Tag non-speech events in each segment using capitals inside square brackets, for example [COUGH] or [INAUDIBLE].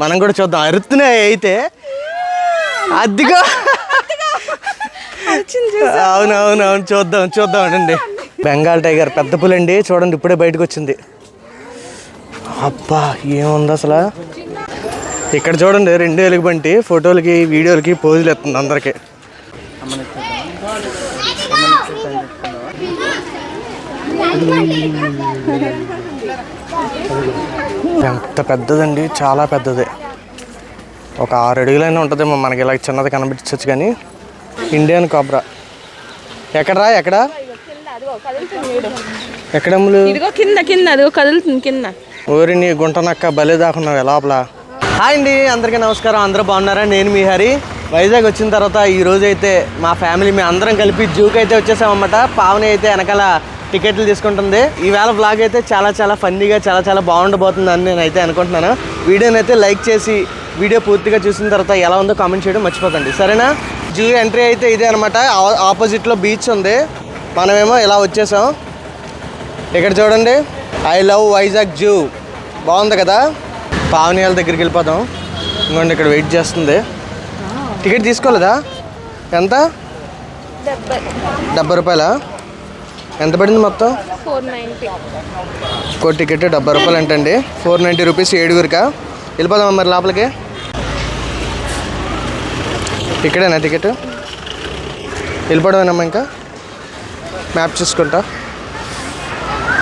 మనం కూడా చూద్దాం. అరుతున్నాయి అయితే అదిగో. అవును అవును అవును చూద్దాం చూద్దాం అండి. బెంగాల్ టైగర్ పెద్ద పులండి. చూడండి ఇప్పుడే బయటకు వచ్చింది. అబ్బా ఏముంది అసలు? ఇక్కడ చూడండి రెండు ఎలుగుబంటి ఫోటోలకి వీడియోలకి పోజులు ఎత్తుంది అందరికి. ఎంత పెద్దదండి? చాలా పెద్దది. ఒక ఆరు అడుగులైనా ఉంటుందేమో మనకి. ఇలా చిన్నది కనిపించవచ్చు కానీ. Indian cobra. ఎక్కడరా? ఎక్కడ? ఎక్కడమ్ములు? ఇదిగో కింద కింద. అదిగో కదులుతుంది కింద. ఊరిని గుంటనక్క బలి దాకున్నావు లోపల. హాయ్ అండి. అందరికీ నమస్కారం. అందరూ బాగున్నారా? నేను మీ హరి. వైజాగ్ వచ్చిన తర్వాత ఈ రోజు అయితే మా ఫ్యామిలీ మేము అందరం కలిపి జూకి అయితే వచ్చేసామన్నమాట. పావని అయితే వెనకాల టికెట్లు తీసుకుంటుంది. ఈవేళ బ్లాగ్ అయితే చాలా చాలా ఫన్నీగా చాలా చాలా బాగుండబోతుంది అని నేను అయితే అనుకుంటున్నాను. వీడియోని అయితే లైక్ చేసి వీడియో పూర్తిగా చూసిన తర్వాత ఎలా ఉందో కామెంట్ చేయడం మర్చిపోకండి. సరేనా? జూ ఎంట్రీ అయితే ఇదే అనమాట ఆపోజిట్లో బీచ్ ఉంది. మనమేమో ఇలా వచ్చేసాం. ఇక్కడ చూడండి. ఐ లవ్ వైజాగ్ జూ బాగుంది కదా? పావని వాళ్ళ దగ్గరికి వెళ్ళిపోదాం. ఇంకోండి ఇక్కడ వెయిట్ చేస్తుంది. టికెట్ తీసుకోలేదా? ఎంత? డెబ్బై రూపాయలా? ఎంత పడింది మొత్తం? ఫోర్ నైన్టీ ఇంకో టికెట్ డెబ్బై రూపాయలు అంటండి ఫోర్ నైంటీ రూపీస్ ఏడుగురికా? వెళ్ళిపోదాం మరి లోపలికి? ఇక్కడేనా టికెట్? వెళ్ళిపోవడమేనమ్మా ఇంకా? మ్యాప్ చూసుకుంటా.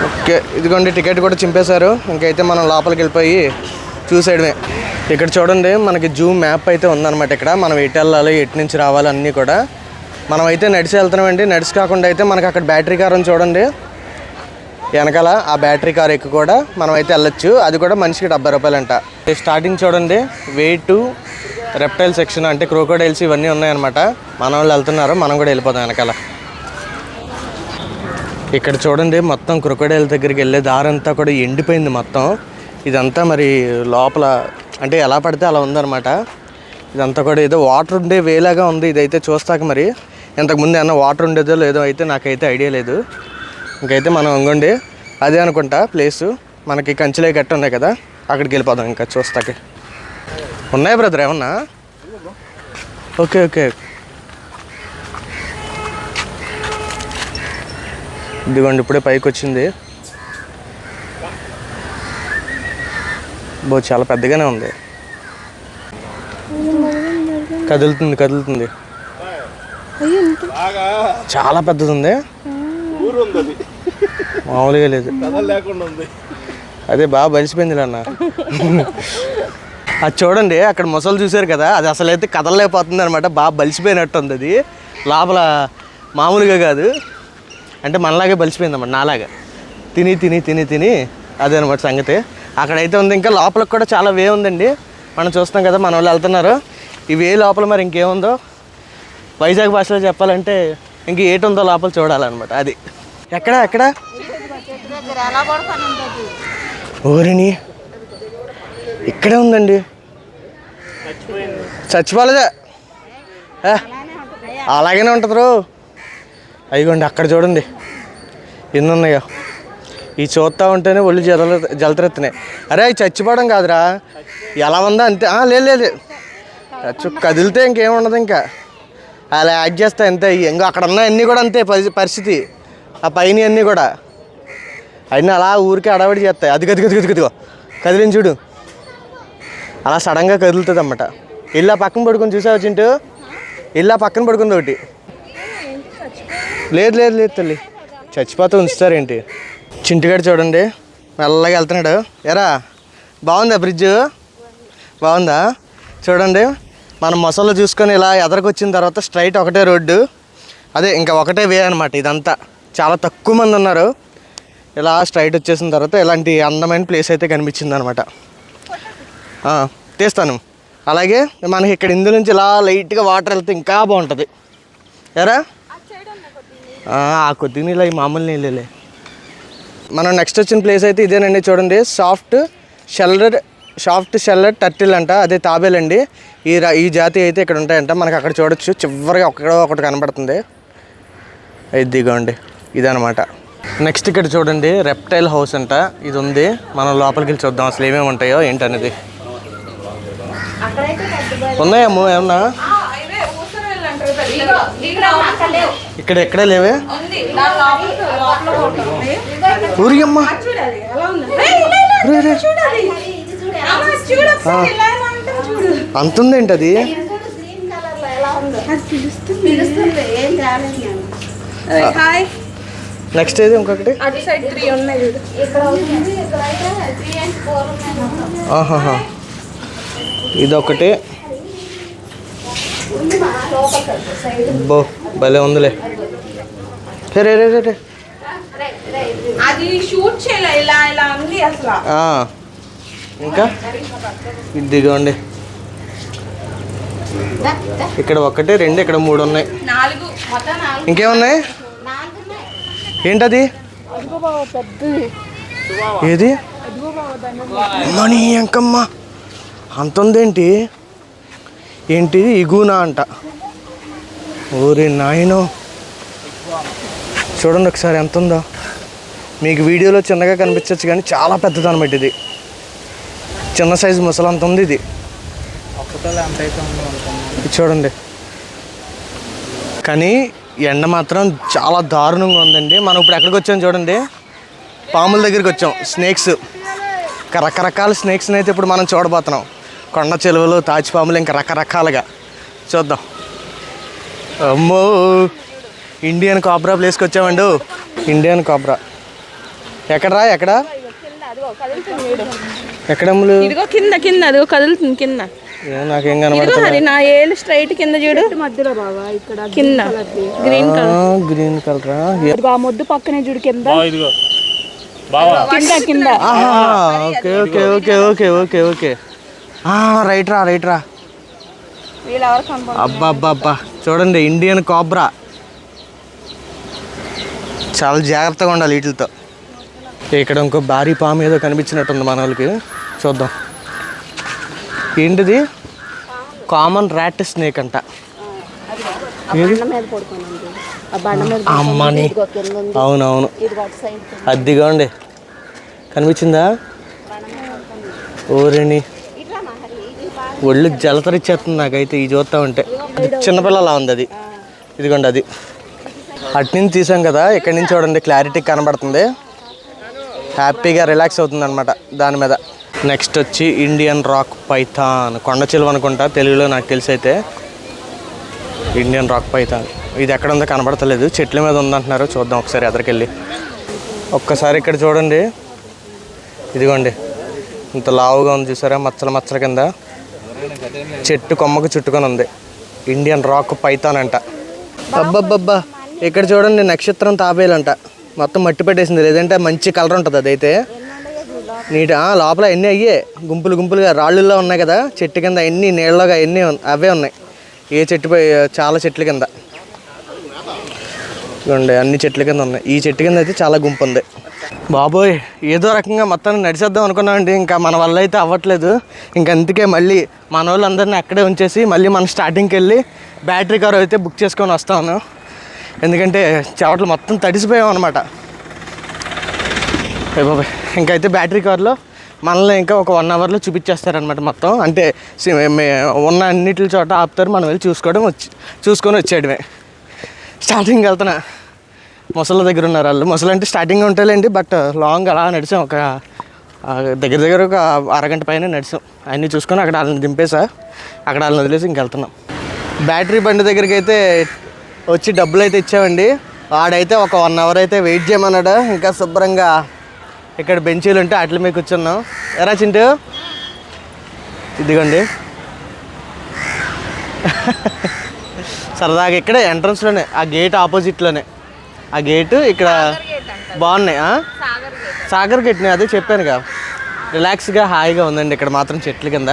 ఓకే ఇదిగోండి టికెట్ కూడా చింపేశారు. ఇంకైతే మనం లోపలికి వెళ్ళిపోయి చూసేయడమే. ఇక్కడ చూడండి మనకి జూ మ్యాప్ అయితే ఉందన్నమాట ఇక్కడ. మనం ఎటు వెళ్ళాలి ఎటు నుంచి రావాలి అన్నీ కూడా. మనం అయితే నడిచి వెళ్తున్నామండి. నడిచి కాకుండా అయితే మనకి అక్కడ బ్యాటరీ కార్ ఉంది చూడండి. వెనకాల ఆ బ్యాటరీ కార్ ఎక్కి కూడా మనం అయితే వెళ్ళొచ్చు. అది కూడా మనిషికి డెబ్బై రూపాయలు అంట స్టార్టింగ్ చూడండి. వే టు రెప్టైల్ సెక్షన్ అంటే క్రోకోడైల్స్ ఇవన్నీ ఉన్నాయన్నమాట. మన వాళ్ళు వెళ్తున్నారు. మనం కూడా వెళ్ళిపోతాం వెనకాల. ఇక్కడ చూడండి మొత్తం క్రొకడైల్ దగ్గరికి వెళ్ళే దారంతా కూడా ఎండిపోయింది మొత్తం. ఇదంతా మరి లోపల అంటే ఎలా పడితే అలా ఉందన్నమాట. ఇదంతా కూడా ఏదో వాటర్ ఉండే వేలాగా ఉంది. ఇదైతే చూస్తాక మరి. ఇంతకుముందు ఏమన్నా వాటర్ ఉండేదో లేదో అయితే నాకైతే ఐడియా లేదు. ఇంకైతే మనం ఇంకోండి. అదే అనుకుంటా ప్లేసు. మనకి కంచెలే గట్ట ఉన్నాయి కదా అక్కడికి వెళ్ళిపోదాం ఇంకా చూస్తాకి. ఉన్నాయి బ్రదర్ ఏమన్నా? Okay okay. ఇదిగోండి ఇప్పుడే పైకి వచ్చింది బో చాలా పెద్దగానే ఉంది. కదులుతుంది కదులుతుంది. చాలా పెద్దది ఉంది మామూలుగా లేదు. అదే బాగా బలిసిపోయింది అన్న అది చూడండి అక్కడ మొసలు చూశారు కదా అది అసలు అయితే కదలలేకపోతుంది అనమాట బాగా బలిసిపోయినట్టు ఉంది అది. లోపల మామూలుగా కాదు. అంటే మనలాగే బలిసిపోయింది అన్నమాట నాలాగా. తిని తిని తిని తిని అదే అనమాట సంగతి. అక్కడైతే ఉంది ఇంకా లోపలికి కూడా చాలా వే ఉందండి. మనం చూస్తున్నాం కదా మన వాళ్ళు వెళ్తున్నారు. ఈ వే లోపల మరి ఇంకేముందో? వైజాగ్ భాషలో చెప్పాలంటే ఇంక ఏటి ఉందో లోపల చూడాలన్నమాట అది. ఎక్కడ ఎక్కడ? ఓరిని ఇక్కడే ఉందండి. చచ్చిపోలేదా? అలాగనే ఉంటుంది రో. అయ్యండి అక్కడ చూడండి. ఎన్ని ఉన్నాయో ఈ చూస్తా ఉంటేనే ఒళ్ళు జల జలతరెత్తున్నాయి అరే అవి చచ్చిపోవడం కాదురా. ఎలా ఉందో అంతే. లేదు లేదు. చచ్చు కదిలితే ఇంకేం ఉండదు ఇంకా. అలా యాడ్ చేస్తే అంతే. ఇంకో అక్కడ ఉన్న అన్నీ కూడా అంతే పరి- పరిస్థితి. ఆ పైన అన్నీ కూడా. అన్నీ అలా ఊరికే అడవడి చేస్తాయి. అది గది గది గది గదిగో కదిలించి చూడు. అలా సడన్గా కదులుతుంది అన్నమాట ఇల్లా పక్కన పడుకొని చూసావు వచ్చింటూ ఇల్లా పక్కన పడుకుంది ఒకటి. లేదు లేదు లేదు తల్లి. చచ్చిపోతే ఉంచుతారేంటి? చింటిగాడు చూడండి. మెల్లగా వెళ్తున్నాడు. ఎరా బాగుందా బ్రిడ్జ్? బాగుందా? చూడండి. మనం మొసళ్ళు చూసుకొని ఇలా ఎదరకొచ్చిన తర్వాత స్ట్రైట్ ఒకటే రోడ్డు. అదే ఇంకా ఒకటే వే అనమాట ఇదంతా. చాలా తక్కువ మంది ఉన్నారు. ఇలా స్ట్రైట్ వచ్చేసిన తర్వాత ఇలాంటి అందమైన ప్లేస్ అయితే కనిపించింది అనమాట తీస్తాను. అలాగే మనకి ఇక్కడ ఇందు నుంచి ఇలా లైట్గా వాటర్ వెళ్తే ఇంకా బాగుంటుంది. ఎరా? ఆ కొద్ది నీళ్ళు అవి మామూలు నీళ్ళే మనం నెక్స్ట్ వచ్చిన ప్లేస్ అయితే ఇదేనండి చూడండి. Soft shelled soft shelled turtle అంట అదే తాబేలండి ఈ ఈ జాతి అయితే ఇక్కడ ఉంటాయంట. మనకి అక్కడ చూడొచ్చు. చివరిగా ఒక్కడ ఒకటి కనబడుతుంది. ఇదిగోండి. ఇదనమాట నెక్స్ట్ ఇక్కడ చూడండి. రెప్టైల్ హౌస్ అంట. ఇది ఉంది మనం లోపలికి వెళ్ళి చూద్దాం అసలు ఏమేమి ఉంటాయో ఏంటనేది. ఉన్నాయమ్మో ఏమన్నా? ఇక్కడ ఎక్కడే లేవే? ఊరియమ్మ. అంత ఉందేంటి అది హాయ్. నెక్స్ట్ ఏది ఇంకొకటి? అటు సైడ్ త్రీ ఉన్నాయి చూడు. ఆహాహా. ఇదొకటి. బో భలే ఉందిలే. రే రే రే అది షూట్ చేయలే ఇలా ఇలా ఉంది అసలు. ఆ, ఇంకా? ఇదిగోండి. ఇక్కడ ఒకటి రెండు ఇక్కడ మూడు ఉన్నాయి. ఇంకేమున్నాయి? ఏంటది? ఏది? మణి అంకమ్మ. అంత ఉందేంటి? ఏంటి ఇగునా అంట. ఓరే నాయనో. చూడండి ఒకసారి ఎంత ఉందో. మీకు వీడియోలో చిన్నగా కనిపించవచ్చు కానీ చాలా పెద్దది అనమాట ఇది. చిన్న సైజు ముసలి అంత ఉంది ఇది. చూడండి. కానీ ఎండ మాత్రం చాలా దారుణంగా ఉందండి. మనం ఇప్పుడు ఎక్కడికి వచ్చాం చూడండి. పాముల దగ్గరికి వచ్చాం. స్నేక్స్. రకరకాల స్నేక్స్ని అయితే ఇప్పుడు మనం చూడబోతున్నాం. కొండ చెలువలు తాచిపాములు ఇంకా రకరకాలుగా. చూద్దాం. అమ్మో! ఇండియన్ కాబ్రా ప్లేస్కి వచ్చామండు. Indian cobra. ఎక్కడరా? ఎక్కడ? ఎక్కడమ్ములు ఇదిగో కింద కింద అదిగో కదులుతుంది కింద. ఏ, నాకేం ఇదిగో కనబడుతుంది అది నా ఏళ్ళు స్ట్రైట్ కింద చూడు. మధ్యలో బాబా ఇక్కడ కింద. గ్రీన్ కలర్ గ్రీన్ కలరా ఆ మొద్దు పక్కనే చూడు కింద. కింద కింద. Okay okay okay okay okay okay. Right రా రైట్ రా. వీళ్ళు ఎవరు అబ్బా అబ్బా అబ్బా చూడండి ఇండియన్ కాబ్రా. చాలా జాగ్రత్తగా ఉండాలి వీటితో ఇక్కడ ఇంకో భారీ పాము ఏదో కనిపించినట్టుంది మన వాళ్ళకి. చూద్దాం. ఏంటిది? కామన్ ర్యాట్ స్నేక్ అంట. అమ్మని అవునవును. అద్దిగోండి కనిపించిందా? ఓరేని ఒళ్ళు జలతరిచ్చేస్తుంది నాకైతే ఈ చూస్తా ఉంటే. చిన్నపిల్లలా ఉంది అది. ఇదిగోండి అది. అటు నుంచి తీసాం కదా ఇక్కడి నుంచి చూడండి క్లారిటీ కనబడుతుంది. హ్యాపీగా రిలాక్స్ అవుతుంది అనమాట దాని మీద. నెక్స్ట్ వచ్చి ఇండియన్ రాక్ పైథాన్ కొండ చిలువ అనుకుంటా తెలుగులో నాకు తెలిసి అయితే ఇండియన్ రాక్ పైథాన్ ఇది ఎక్కడ ఉందో కనబడతలేదు. చెట్ల మీద ఉందంటున్నారు. చూద్దాం ఒకసారి ఎదరికెళ్ళి. ఒక్కసారి ఇక్కడ చూడండి. ఇదిగోండి. ఇంత లావుగా ఉంది చూసారా? మచ్చల మచ్చల కింద. చెట్టు కొమ్మకు చుట్టుకొని ఉంది. ఇండియన్ రాక్ పైథాన్ అంట. అబ్బబ్బబ్బా. ఇక్కడ చూడండి నక్షత్రం తాబేలంట. మొత్తం మట్టి పెట్టేసింది. లేదంటే మంచి కలర్ ఉంటుంది అదైతే. నీట్ లోపల ఎన్ని అయ్యే. గుంపులు గుంపులుగా రాళ్ళుల్లో ఉన్నాయి కదా చెట్టు కింద ఎన్ని నీళ్ళగా ఎన్ని అవే ఉన్నాయి. ఏ చెట్టు చాలా చెట్ల కింద. ఇదిగోండి అన్ని చెట్ల కింద ఉన్నాయి. ఈ చెట్టు కింద అయితే చాలా గుంపు ఉంది. బాబోయ్ ఏదో రకంగా మొత్తాన్ని నడిచేద్దాం అనుకున్నామండి ఇంకా మన వల్ల అయితే అవ్వట్లేదు. ఇంకా అందుకే మళ్ళీ మన వాళ్ళందరినీ అక్కడే ఉంచేసి మళ్ళీ మనం స్టార్టింగ్కి వెళ్ళి బ్యాటరీ కార్ అయితే బుక్ చేసుకొని వస్తాను. ఎందుకంటే చెవట్లు మొత్తం తడిసిపోయాం అనమాట బాబాయ్ ఇంకైతే బ్యాటరీ కార్లో మనల్ని ఇంకా ఒక వన్ అవర్లో చూపించేస్తారనమాట మొత్తం. అంటే మే- ఉన్న అన్నిటి చోట ఆపుతారు మనం వెళ్ళి చూసుకోవడం వచ్చి చూసుకొని వచ్చేయడమే. స్టార్టింగ్ వెళ్తున్నా ముసళ్ళ దగ్గర ఉన్నారు వాళ్ళు. ముసలు అంటే స్టార్టింగ్ ఉంటాయిలేండి బట్ లాంగ్ అలా నడిచాం. ఒక దగ్గర దగ్గర ఒక అరగంట పైన నడిచాం. అన్నీ చూసుకొని అక్కడ వాళ్ళని దింపేసా. అక్కడ వాళ్ళని వదిలేసి ఇంకెళ్తున్నాం బ్యాటరీ బండి దగ్గరికి అయితే వచ్చి డబ్బులు అయితే ఇచ్చామండి. వాడైతే ఒక వన్ అవర్ అయితే వెయిట్ చేయమన్నాడు. ఇంకా శుభ్రంగా ఇక్కడ బెంచీలు ఉంటే అట్ల మీద కూర్చున్నాం. ఎరా చింటూ? ఇదిగోండి. [LAUGHS] సరదాగా ఇక్కడ ఎంట్రన్స్లోనే ఆ గేట్ ఆపోజిట్లోనే. ఆ గేటు ఇక్కడ బాగున్నాయి సాగర్ గేట్ని అదే చెప్పానుగా. రిలాక్స్గా హాయిగా ఉందండి ఇక్కడ మాత్రం చెట్ల కింద.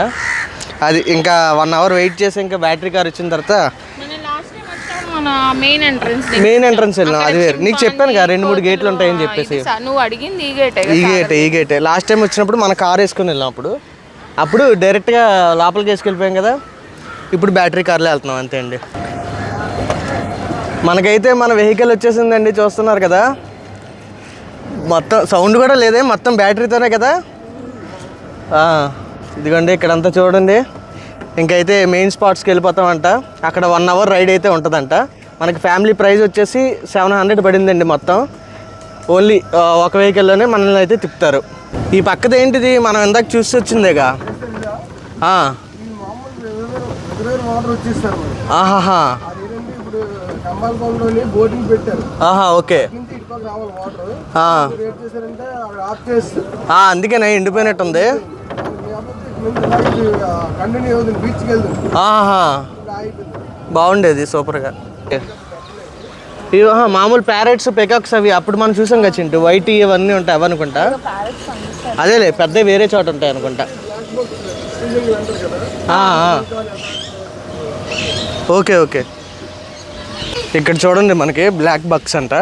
అది ఇంకా వన్ అవర్ వెయిట్ చేసి ఇంకా బ్యాటరీ కార్ వచ్చిన తర్వాత మన లాస్ట్ టైం వచ్చాము మన మెయిన్ ఎంట్రన్స్ మెయిన్ ఎంట్రన్స్ వెళ్ళినాం అది వేరు. నీకు చెప్పాను కదా రెండు మూడు గేట్లు ఉంటాయని చెప్పేసి. నువ్వు అడిగింది ఈ గేటే ఈ గేటే ఈ గేటే లాస్ట్ టైం వచ్చినప్పుడు మన కార్ వేసుకొని వెళ్ళాం అప్పుడు. అప్పుడు డైరెక్ట్గా లోపలికి వేసుకెళ్ళిపోయాం కదా. ఇప్పుడు బ్యాటరీ కార్లో వెళ్తున్నాం అంతే అండి. మనకైతే మన వెహికల్ వచ్చేసిందండి చూస్తున్నారు కదా. మొత్తం సౌండ్ కూడా లేదే మొత్తం బ్యాటరీతోనే కదా. ఇదిగోండి ఇక్కడంతా చూడండి. ఇంకైతే మెయిన్ స్పాట్స్కి వెళ్ళిపోతామంట. అక్కడ వన్ అవర్ రైడ్ అయితే ఉంటుందంట. మనకి ఫ్యామిలీ ప్రైస్ వచ్చేసి సెవెన్ హండ్రెడ్ పడిందండి మొత్తం. ఓన్లీ ఒక వెహికల్లోనే మనల్ని అయితే తిప్పుతారు. ఈ పక్కది ఏంటిది? మనం ఇందాక చూసి వచ్చిందేగా? ఆహాహా. ఆహా ఓకే. అందుకేనా ఎండిపోయినట్టుంది. బాగుండేది సూపర్గా. ఇవి మామూలు ప్యారెట్స్ పెకాక్స్ అవి అప్పుడు మనం చూసాం కదా చింటూ వైట్ ఇవన్నీ ఉంటాయి అవనుకుంటా అదేలే పెద్ద వేరే చోట ఉంటాయి అనుకుంటా. ఆ, ఆ. Okay okay. ఇక్కడ చూడండి మనకి బ్లాక్ బక్స్ అంట.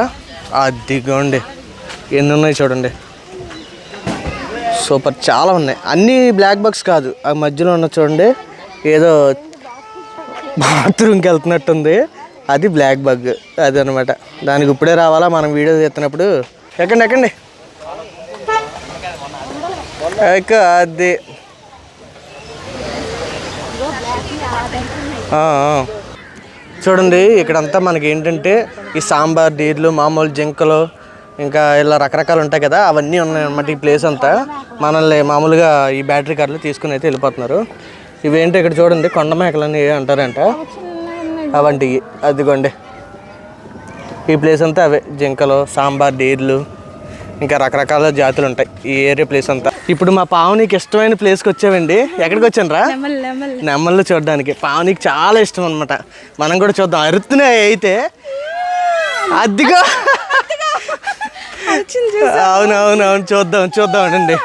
అదిగోండి ఎన్ని ఉన్నాయి చూడండి. సూపర్ చాలా ఉన్నాయి. అన్ని బ్లాక్ బాక్స్ కాదు. ఆ మధ్యలో ఉన్న చూడండి ఏదో బాత్రూమ్కి వెళ్తున్నట్టుంది. అది బ్లాక్ బగ్ అది అనమాట దానికి ఇప్పుడే రావాలా? మనం వీడియో తీస్తున్నప్పుడు. ఎక్కండి ఎక్కండి. ఎక్క అది చూడండి ఇక్కడంతా మనకి ఏంటంటే ఈ సాంబార్ డీర్లు మామూలు జింకలు ఇంకా ఇలా రకరకాలు ఉంటాయి కదా అవన్నీ ఉన్నాయన్నమాట ఈ ప్లేస్ అంతా. మనల్ని మామూలుగా ఈ బ్యాటరీ కార్లు తీసుకుని అయితే వెళ్ళిపోతున్నారు. ఇవేంటి ఇక్కడ చూడండి కొండ మేకలని అంటారంట. అవంటివి. అదిగోండి. ఈ ప్లేస్ అంతా అవే. జింకలు సాంబార్ డీర్లు ఇంకా రకరకాల జాతులు ఉంటాయి ఈ ఏరియా ప్లేస్ అంతా. ఇప్పుడు మా పావునికి ఇష్టమైన ప్లేస్కి వచ్చామండి. ఎక్కడికి వచ్చాను రా నెమల్ నెమల్. నెమ్మల్లో చూడడానికి. పావునికి చాలా ఇష్టం అనమాట మనం కూడా చూద్దాం. అరుతున్నాయి అయితే. అదిగో. వచ్చింది అవును అవును అవును చూద్దాం చూద్దాం అండి.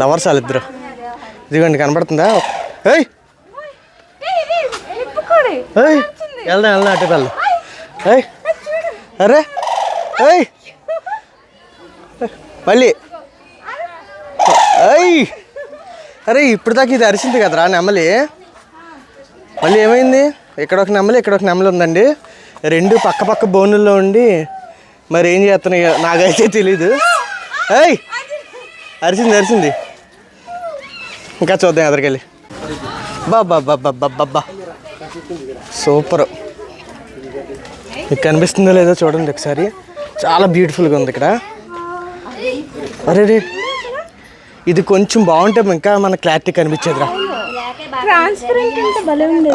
లవర్స్ వాళ్ళిద్దరు ఇదిగోండి కనబడుతుందా? ఏయ్! వెళ్దాం వెళ్దాం అటు వెళ్దాం ఏయ్! అరే! ఏయ్! మళ్ళీ. ఏయ్! అరే ఇప్పుడు దాకా ఇది అరిసింది కదరా నెమలి? మళ్ళీ ఏమైంది? ఇక్కడ ఒక నెమలి ఇక్కడ ఒక నెమలి ఉందండి. రెండు పక్క పక్క బోనుల్లో ఉండి మరి ఏం చేస్తున్నాయి? నాకైతే తెలీదు. ఏయ్! అరిసింది అరిసింది. ఇంకా చూద్దాం ఎదరికెళ్ళి. బాబా బాబా బాబా సూపర్. మీకు కనిపిస్తుందో లేదో చూడండి ఒకసారి. చాలా బ్యూటిఫుల్గా ఉంది ఇక్కడ. అరే రే ఇది కొంచెం బాగుంటే ఇంకా మన క్లారిటీ కనిపించేదిరా.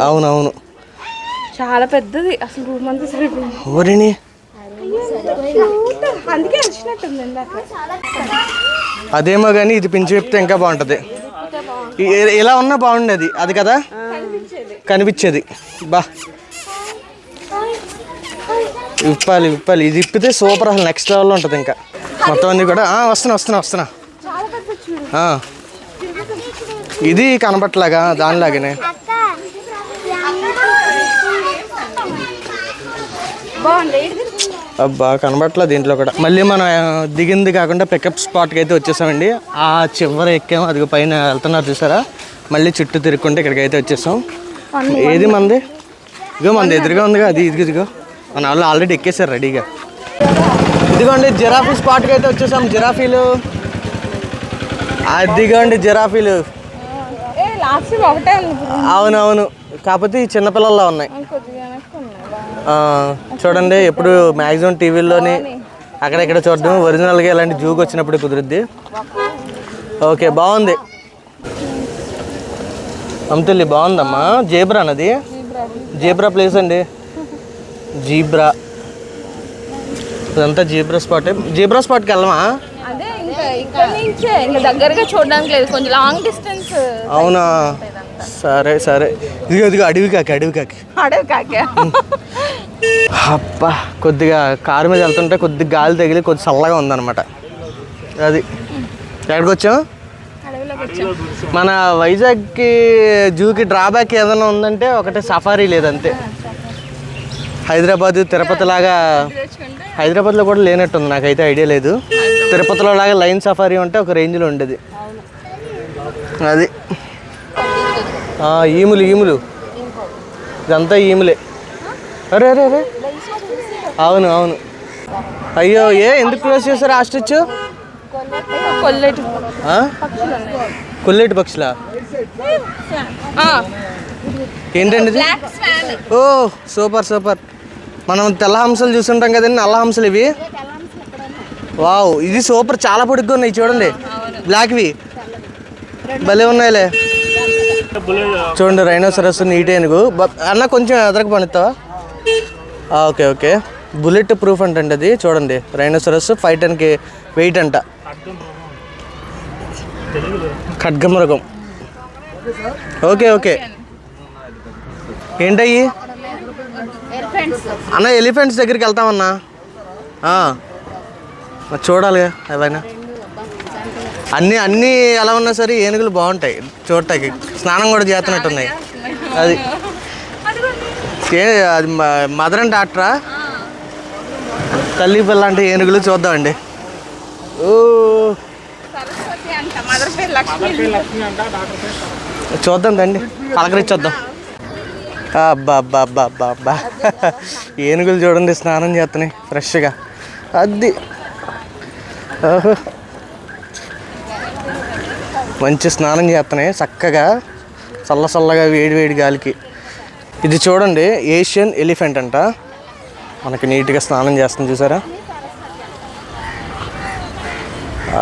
అవునవును. చాలా పెద్దది అసలు రూమ్ అంతా సరిపోయింది. అందుకే అదేమో కానీ ఇది పించి విప్తే ఇంకా బాగుంటుంది. ఇలా ఉన్నా బాగుండేది అది కదా? కనిపించేది. బా. విప్పాలి విప్పాలి. ఇది విప్పితే సూపర్ అసలు నెక్స్ట్ లెవెల్లో ఉంటుంది ఇంకా. మొత్తం అన్ని కూడా వస్తున్నా వస్తున్నా వస్తున్నా. ఇది కనబట్టలాగా దానిలాగానే. బాగుంది. అబ్బా కనబట్ల దీంట్లో కూడా. మళ్ళీ మనం దిగింది కాకుండా పికప్ స్పాట్కి అయితే వచ్చేసామండి. ఆ చివర ఎక్కాము అది పైన వెళ్తున్నారు చూసారా? మళ్ళీ చుట్టూ తిరుక్కుంటే ఇక్కడికి అయితే వచ్చేసాం. ఏది మంది? ఇదిగో మంది ఎదురుగా ఉందిగా అది ఇదిగో ఇదిగో. మన వాళ్ళు ఆల్రెడీ ఎక్కేసారు రెడీగా ఇదిగోండి జిరాఫీ స్పాట్కి అయితే వచ్చేసాం. జిరాఫీలు. అదిగోండి జిరాఫీలు. అవునవును. కాకపోతే ఈ చిన్నపిల్లల్లో ఉన్నాయి. చూడండి ఎప్పుడు మ్యాక్సిమం టీవీల్లోని అక్కడెక్కడ చూడడం ఒరిజినల్గా ఇలాంటి జూకి వచ్చినప్పుడు కుదురుద్ది. ఓకే బాగుంది. అమ్ముతల్లి బాగుందమ్మా? జేబ్రా అన్నది? జీబ్రా ప్లేస్ అండి. జీబ్రా. ఇదంతా జీబ్రా స్పాట్. జీబ్రా స్పాట్కి వెళ్ళమా? దగ్గరగా చూడడానికి లేదు. కొంచెం లాంగ్ డిస్టెన్స్ అవునా? సరే సరే. ఇదిగో ఇదిగో అడవి కాకి అడవి కాకి అడవి కాకే అబ్బా కొద్దిగా కారు మీద వెళ్తుంటే కొద్దిగా గాలి తగిలి కొద్ది చల్లగా ఉందన్నమాట. అది. ఎక్కడికి వచ్చాం. మన వైజాగ్కి జూకి డ్రాబ్యాక్ ఏదైనా ఉందంటే ఒకటే సఫారీ లేదంతే. హైదరాబాద్ తిరుపతి లాగా హైదరాబాద్లో కూడా లేనట్టుంది నాకైతే ఐడియా లేదు. తిరుపతిలో లాగా లైన్ సఫారీ ఉంటే ఒక రేంజ్లో ఉండేది. అది. ఈములు ఈములు. ఇదంతా ఈములే. అరే అరే అరే. అవును అవును. అయ్యో ఏ ఎందుకు క్లోజ్ చేశారు ఆ? స్టిచ్ కొల్లెటి పక్షులా? ఏంటండి ఓ సూపర్ సూపర్. మనం తెల్ల హంసలు చూస్తుంటాం కదండి నల్ల హంసలు ఇవి. వావ్ ఇది సూపర్. చాలా పొడుగ్గా ఉన్నాయి చూడండి. బ్లాక్వి భలే ఉన్నాయిలే. చూడండి రైనోసరస్ నీట్ ఏనుగు. అన్న కొంచెం ఎదరకు పనిస్తావా ఓకే ఓకే. బుల్లెట్ ప్రూఫ్ అంటండి అది. చూడండి రైనోసరస్ ఫైవ్ టెన్కి వెయిట్ అంట. ఖడ్గమృగం. Okay okay. ఏంటయ్యి? అన్న ఎలిఫెంట్స్ దగ్గరికి వెళ్తామన్నా? మరి చూడాలిగా ఏవైనా. అన్నీ అన్నీ ఎలా ఉన్నా సరే ఏనుగులు బాగుంటాయి చూడటానికి. స్నానం కూడా చేస్తున్నట్టున్నాయి. అది ఏ అది మదర్ అండ్ డాక్టరా? తల్లి పిల్ల అంటే ఏనుగులు చూద్దామండి. ఓ. చూద్దాం రండి పలకరించొద్దాం. అబ్బా అబ్బా అబ్బా అబ్బా అబ్బా ఏనుగులు చూడండి స్నానం చేస్తున్నాయి ఫ్రెష్గా అది. ఓహో. మంచి స్నానం చేస్తున్నాయి. చక్కగా చల్ల చల్లగా వేడి వేడి గాలికి. ఇది చూడండి ఏషియన్ ఎలిఫెంట్ అంట. మనకి నీట్గా స్నానం చేస్తుంది చూసారా?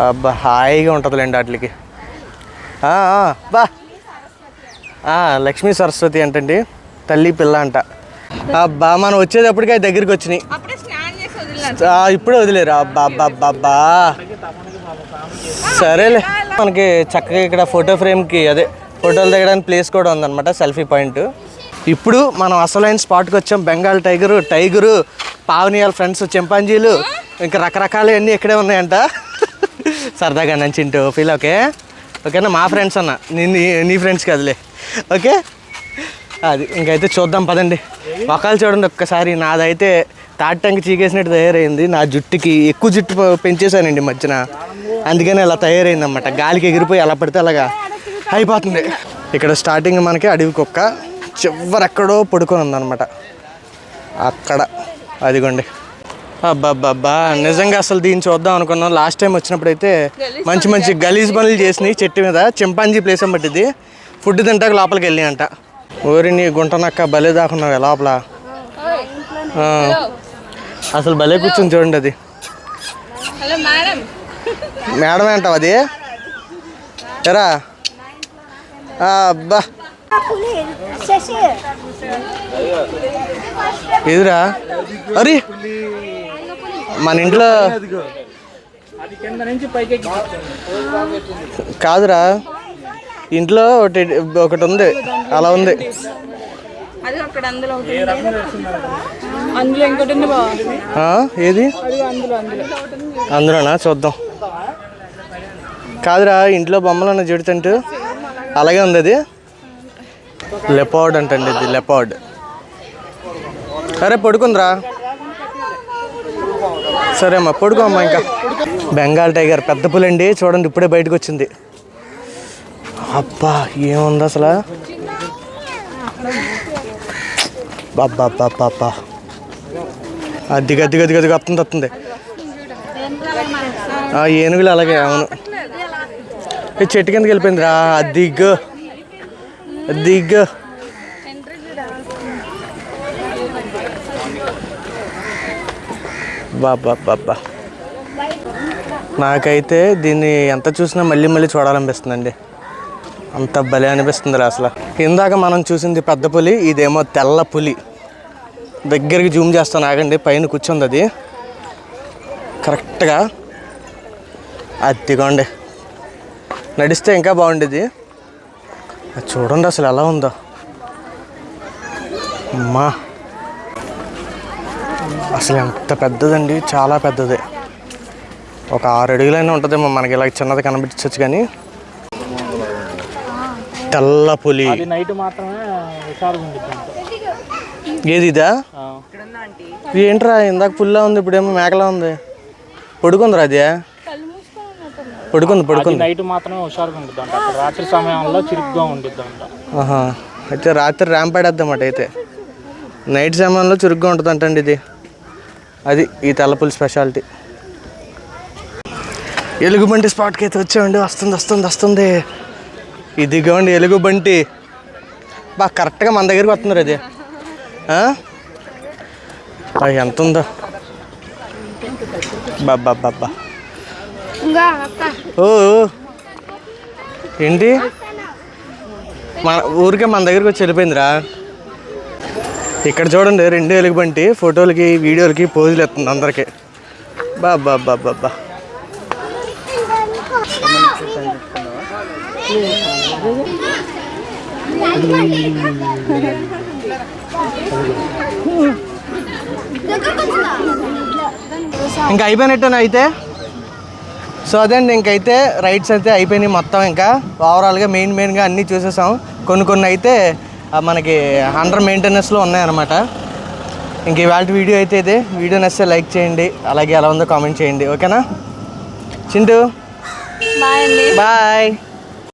అబ్బా హాయిగా ఉంటుందిలేండి వాటికి. బా. ఆ, లక్ష్మీ సరస్వతి అంటండి. తల్లి పిల్ల అంట. అబ్బా మనం వచ్చేటప్పటికి అవి దగ్గరికి వచ్చినాయి. ఇప్పుడే వదిలేరు. అబ్బా అబ్బా అబ్బా అబ్బా. సరేలే. మనకి చక్కగా ఇక్కడ ఫోటో ఫ్రేమ్కి అదే ఫోటోలు దిగడానికి ప్లేస్ కూడా ఉందన్నమాట సెల్ఫీ పాయింట్ ఇప్పుడు మనం అసలైన స్పాట్కి వచ్చాం బెంగాల్ టైగరు టైగరు పావనియాల ఫ్రెండ్స్ చింపాంజీలు ఇంకా రకరకాలు అన్నీ ఇక్కడే ఉన్నాయంట. సరదాగా నంచింటూ ఫీల్ ఓకే? ఓకేనా? మా ఫ్రెండ్స్ అన్న నీ నీ- నీ ఫ్రెండ్స్ కదలే. ఓకే? అది ఇంకైతే చూద్దాం పదండి. ఒకళ్ళు చూడండి ఒక్కసారి నాదైతే తాటంకి చీకేసినట్టు తయారైంది. నా జుట్టుకి ఎక్కువ జుట్టు పెంచేశానండి మధ్యన. అందుకని అలా తయారైంది అనమాట గాలికి ఎగిరిపోయి అలా పడితే అలాగా అయిపోతుంది. ఇక్కడ స్టార్టింగ్ మనకి అడవి కుక్క చివరెక్కడో పడుకొని ఉందన్నమాట. అక్కడ. అదిగోండి. అబ్బాబ్బా నిజంగా అసలు దీన్ని చూద్దాం అనుకున్నాం. లాస్ట్ టైం వచ్చినప్పుడు అయితే మంచి మంచి గలీజ్ పనులు చేసినాయి. చెట్టు మీద చింపాంజీ ప్లేస్ పట్టింది ఫుడ్ తింటాక లోపలికి వెళ్ళి అంట ఊరి నీ గుంట నక్క భలే దాకున్నావు లోపల. అసలు భలే కూర్చుని చూడండి అది. Hello madam. మేడమే అంటావు అది? ఎరా? అబ్బా. ఎదురా అరే! మన ఇంట్లో కాదురా. ఇంట్లో ఒకటి ఒకటి ఉంది. అలా ఉంది. ఏది? అది అందులో అందులో. అందులోనా? చూద్దాం. కాదురా ఇంట్లో బొమ్మలు ఉన్న జుడుతుంటూ అలాగే ఉంది అది. లెపార్డ్ అంటండి ఇది లెపార్డ్. సరే పడుకుందిరా. సరే అమ్మా పడుకో అమ్మా ఇంకా. బెంగాల్ టైగర్ పెద్ద పులండి. చూడండి ఇప్పుడే బయటకు వచ్చింది. అబ్బా ఏముంది అసలు? బాబా బాబా వస్తుంది వస్తుంది. ఏనుగులు అలాగే అవును. చెట్టు కిందకి వెళ్ళిపోయిందిరా. అద్దిగ్గు దిగ్. బాబా బాబా నాకైతే దీన్ని ఎంత చూసినా మళ్ళీ మళ్ళీ చూడాలనిపిస్తుందండి. అంత భలే అనిపిస్తుందిరా అసలు. ఇందాక మనం చూసింది పెద్ద పులి ఇదేమో తెల్ల పులి. దగ్గరికి జూమ్ చేస్తాను ఆగండి పైన కూర్చుంది అది. కరెక్ట్గా. అదిగోండి. నడిస్తే ఇంకా బాగుండేది. అది చూడండి అసలు ఎలా ఉందో. అమ్మా. అసలు ఎంత పెద్దదండి చాలా పెద్దది. ఒక ఆరు అడుగులైనా ఉంటుందేమో మనకి ఇలా చిన్నది కనిపించవచ్చు కానీ. తెల్ల పులి. అది నైట్ మాత్రమే హుషారుగా ఉండిద్ది ఏది ఇదా? ఇది ఏంట్రా ఇందాక పుల్లా ఉంది ఇప్పుడేమో మేకలా ఉంది. పడుకుందిరా అది? పడుకుంది పడుకుంది. నైట్ మాత్రమే హుషారుగా ఉండిద్ది అంట అక్కడ రాత్రి సమయంలో చురుగ్గా ఉండిద్ది అంట ఆహా. అయితే రాత్రి ర్యాంప్ ఆడేద్దామట అయితే. నైట్ సమయంలో చురుగ్గా ఉంటుంది అంటండి ఇది. అది ఈ తెల్లపులి స్పెషాలిటీ ఎలుగుబంటి స్పాట్కి అయితే వచ్చామండి. వస్తుంది వస్తుంది వస్తుంది. ఇదిగోండి ఎలుగుబంటి. బా కరెక్ట్గా మన దగ్గరికి వస్తున్నారు అది ఎంత ఉందో? బాబా బాబా ఓ ఏంటి? మన ఊరికే మన దగ్గరికి వచ్చి వెళ్ళిపోయిందిరా. ఇక్కడ చూడండి రెండు ఎలుగుబంటి ఫోటోలకి వీడియోలకి పోజులు ఎత్తుంది అందరికి. బాబా బాబా బా. ఇంకా అయిపోయినట్టేనా అయితే? సో అదండి ఇంకైతే రైడ్స్ అయితే అయిపోయినాయి మొత్తం ఇంకా. ఓవరాల్గా మెయిన్ మెయిన్గా అన్నీ చూసేసాం. కొన్ని కొన్ని అయితే మనకి అండర్ మెయింటెనెన్స్లో ఉన్నాయన్నమాట. ఇంక ఇవాళ వీడియో అయితే ఇదే. వీడియో నచ్చితే లైక్ చేయండి. అలాగే ఎలా ఉందో కామెంట్ చేయండి. ఓకేనా? చింటూ? Bye bye.